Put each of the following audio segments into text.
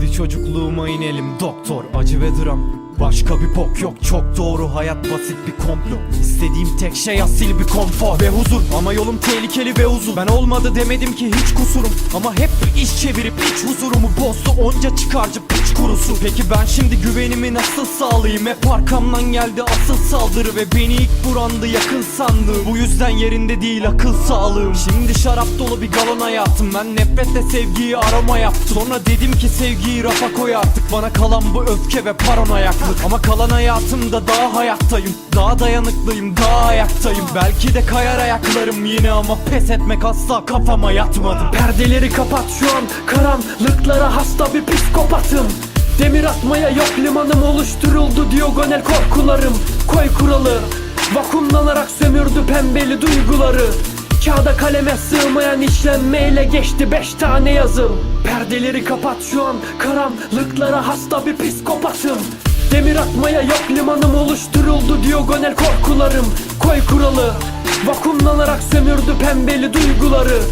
Hadi çocukluğuma inelim doktor acı ve dram Başka bir bok yok çok doğru. Hayat basit bir komplo. İstediğim tek şey asil bir konfor ve huzur. Ama yolum tehlikeli ve uzun. Ben olmadı demedim ki hiç kusurum. Ama hep bir iş çevirip iç huzurumu bozdu. Onca çıkarcı piç kurusu. Peki ben şimdi güvenimi nasıl sağlayayım? Hep arkamdan geldi asıl saldırı Ve beni ilk burandı yakın sandığı Bu yüzden yerinde değil akıl sağlığım. Şimdi şarap dolu bir galon hayatım Ben nefretle sevgiyi arama yaptım. Sonra dedim ki sevgiyi rafa koy artık. Bana kalan bu öfke ve paranoyaklık Ama kalan hayatımda daha hayattayım. Daha dayanıklıyım daha ayaktayım. Belki de kayar ayaklarım yine ama Pes etmek asla kafama yatmadı. Perdeleri kapat şu an karanlıklara hasta bir psikopatım. Demir atmaya yok limanım oluşturuldu diyogonal korkularım. Koy kuralı vakumlanarak sömürdü pembeli duyguları. Kağıda kaleme sığmayan işlenmeyle geçti beş tane yazım. Perdeleri kapat şu an karanlıklara hasta bir psikopatım Demir atmaya yok. Limanım oluşturuldu diyogonal korkularım. Koy kuralı. Vakumlanarak sömürdü pembeli duyguları.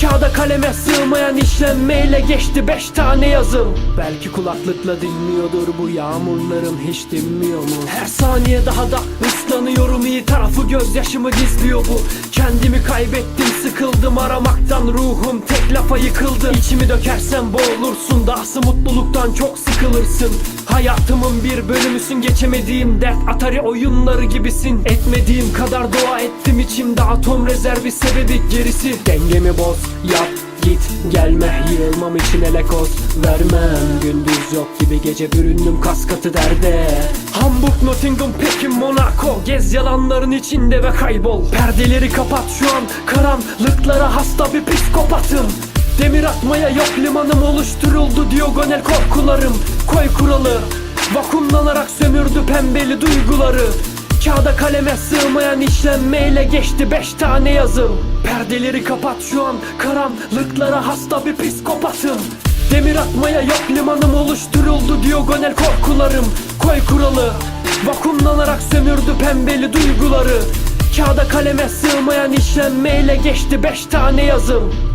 Kağıda kaleme sığmayan işlenmeyle geçti beş tane yazım. Belki kulaklıkla dinliyordur bu yağmurlarım. Hiç dinmiyor mu? Her saniye daha da ıslanıyorum iyi tarafı gözyaşımı gizliyor bu. Kendimi kaybettim sıkıldım aramaktan ruhum tek lafa yıkıldı. İçimi dökersen boğulursun dahası mutluluktan çok sıkılırsın. Hayatımın bir bölümüsün geçemediğim dert Atari oyunları gibisin. Etmediğim kadar dua ettim içimde atom rezervi sebebi gerisi. Dengemi boz yap git gelme. Yığılmam için ele koz vermem. Gündüz yok gibi gece büründüm kas katı derde. Hamburg, Nottingham, Pekin, Monaco. Gez yalanların içinde ve kaybol. Perdeleri kapat şu an. Karanlıklara hasta bir psikopatım. Demir atmaya yok limanım. Oluşturuldu diyogonal korkularım. Koy kuralı. Vakumlanarak sömürdü pembeli duyguları Kağıda kaleme sığmayan işlenmeyle geçti beş tane yazım. Perdeleri kapat şu an karanlıklara hasta bir psikopatım. Demir atmaya yok limanım oluşturuldu diyogonal korkularım. Koy kuralı vakumlanarak sömürdü pembeli duyguları. Kağıda kaleme sığmayan işlenmeyle geçti beş tane yazım